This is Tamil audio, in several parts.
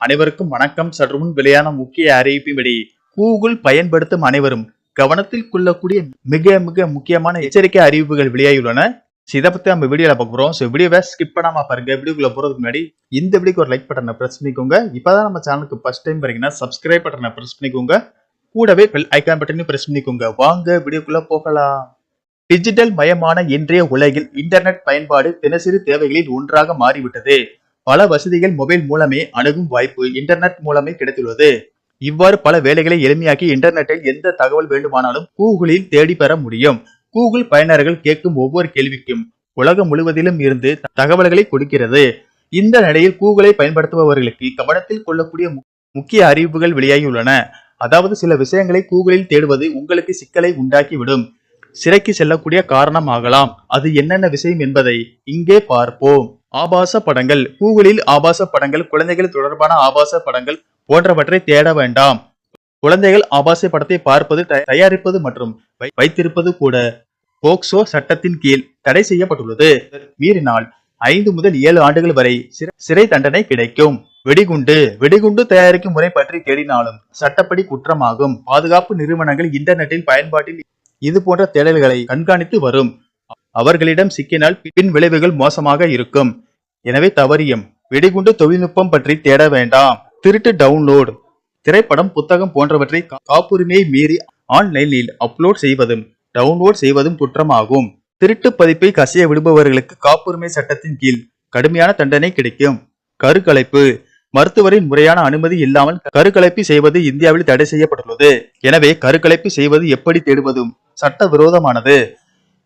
அனைவருக்கும் வணக்கம். சற்று முன் வெளியான முக்கிய அறிவிப்பின்படி கூகுள் பயன்படுத்தும் அனைவரும் கவனத்தில் கொள்ளக்கூடிய மிக மிக முக்கியமான எச்சரிக்கை அறிவிப்புகள் வெளியாகியுள்ளன. So, இதை பத்தி நம்ம வீடியோல பார்க்க ஸோ வீடியோவை ஸ்கிப் பண்ணாம பாருங்க. வீடியோக்குள்ள போறதுக்கு முன்னாடி இந்த வீடியோக்கு ஒரு லைக் பட்டனை பிரஸ் பண்ணிக்கோங்க. இப்பதான் நம்ம சேனலுக்கு ஃபர்ஸ்ட் டைம் பாத்தீங்கன்னா சப்ஸ்கிரைப் பட்டனை பிரஸ் பண்ணிக்கோங்க. கூடவே பெல் ஐக்கான் பட்டனையும் பிரஸ் பண்ணிக்கோங்க. வாங்க வீடியோக்குள்ள போகலாம். டிஜிட்டல் மயமான இன்றைய உலகில் இன்டர்நெட் பயன்பாடு தினசரி தேவைகளில் ஒன்றாக மாறிவிட்டது. பல வசதிகள் மொபைல் மூலமே அணுகும் வாய்ப்பு இன்டர்நெட் மூலமே கிடைத்துள்ளது. இவ்வாறு பல வேலைகளை எளிமையாக்கி இன்டர்நெட்டில் எந்த தகவல் வேண்டுமானாலும் கூகுளில் தேடி பெற முடியும். கூகுள் பயனர்கள் கேட்கும் ஒவ்வொரு கேள்விக்கும் உலகம் முழுவதிலும் இருந்து தகவல்களை கொடுக்கிறது. இந்த நிலையில் கூகுளை பயன்படுத்துபவர்களுக்கு கவனத்தில் கொள்ளக்கூடிய முக்கிய அறிவிப்புகள் வெளியாகியுள்ளன. அதாவது சில விஷயங்களை கூகுளில் தேடுவது உங்களுக்கு சிக்கலை உண்டாக்கிவிடும். சிறைக்கு செல்லக்கூடிய காரணம் ஆகலாம் அது என்னென்ன விஷயம் என்பதை இங்கே பார்ப்போம். ஆபாச படங்கள். கூகுளில் ஆபாச படங்கள் குழந்தைகள் தொடர்பான ஆபாச படங்கள் போன்றவற்றை தேட வேண்டாம். குழந்தைகள் ஆபாச படத்தை பார்ப்பது தயாரிப்பது மற்றும் வைத்திருப்பது கூட போக்சோ சட்டத்தின் கீழ் தடை செய்யப்பட்டுள்ளது. மீறினால் ஐந்து முதல் ஏழு ஆண்டுகள் வரை சிறை தண்டனை கிடைக்கும். வெடிகுண்டு வெடிகுண்டு தயாரிக்கும் முறை பற்றி தேடினாலும் சட்டப்படி குற்றமாகும். பாதுகாப்பு நிறுவனங்கள் இன்டர்நெட்டில் பயன்பாட்டில் இது போன்ற தேடல்களை கண்காணித்து வரும். அவர்களிடம் சிக்கினால் பின் விளைவுகள் மோசமாக இருக்கும். எனவே தவறியும். வெடிகுண்டு தொழில்நுட்பம் பற்றி தேட வேண்டாம். திருட்டு டவுன்லோட் திரைப்படம் புத்தகம் போன்றவற்றை காப்புரிமையை மீறி ஆன்லைனில் அப்லோட் செய்வதும் டவுன்லோட் செய்வதும் குற்றமாகும். திருட்டு பதிப்பை கசிய விடுபவர்களுக்கு காப்புரிமை சட்டத்தின் கீழ் கடுமையான தண்டனை கிடைக்கும். கருக்கலைப்பு. மருத்துவரின் முறையான அனுமதி இல்லாமல் கருக்கலைப்பு செய்வது இந்தியாவில் தடை செய்யப்பட்டுள்ளது. எனவே கருக்கலைப்பு செய்வது எப்படி தேடுவதும் சட்ட விரோதமானது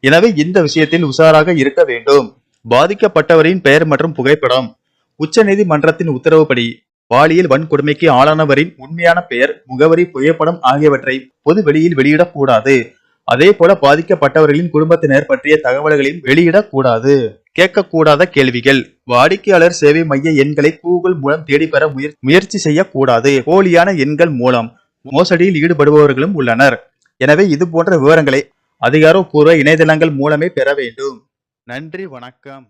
எனவே இந்த விஷயத்தில் உஷாராக இருக்க வேண்டும். பாதிக்கப்பட்டவரின் பெயர் மற்றும் புகைப்படம். உச்சநீதிமன்றத்தின் உத்தரவுப்படி பாலியல் வன்கொடுமைக்கு ஆளானவரின் உண்மையான பெயர் முகவரி புகைப்படம் ஆகியவற்றை பொது வெளியில் வெளியிடக்கூடாது. அதே போல பாதிக்கப்பட்டவர்களின் குடும்பத்தினர் பற்றிய தகவல்களையும் வெளியிடக்கூடாது. கேட்கக்கூடாத கேள்விகள். வாடிக்கையாளர் சேவை மைய எண்களை கூகுள் மூலம் தேடிப்பெற முயற்- முயற்சி செய்யக்கூடாது. போலியான எண்கள் மூலம் மோசடியில் ஈடுபடுபவர்களும் உள்ளனர். எனவே இது போன்ற விவரங்களை அதிகாரப்பூர்வ இணையதளங்கள் மூலமே பெற வேண்டும். நன்றி வணக்கம்.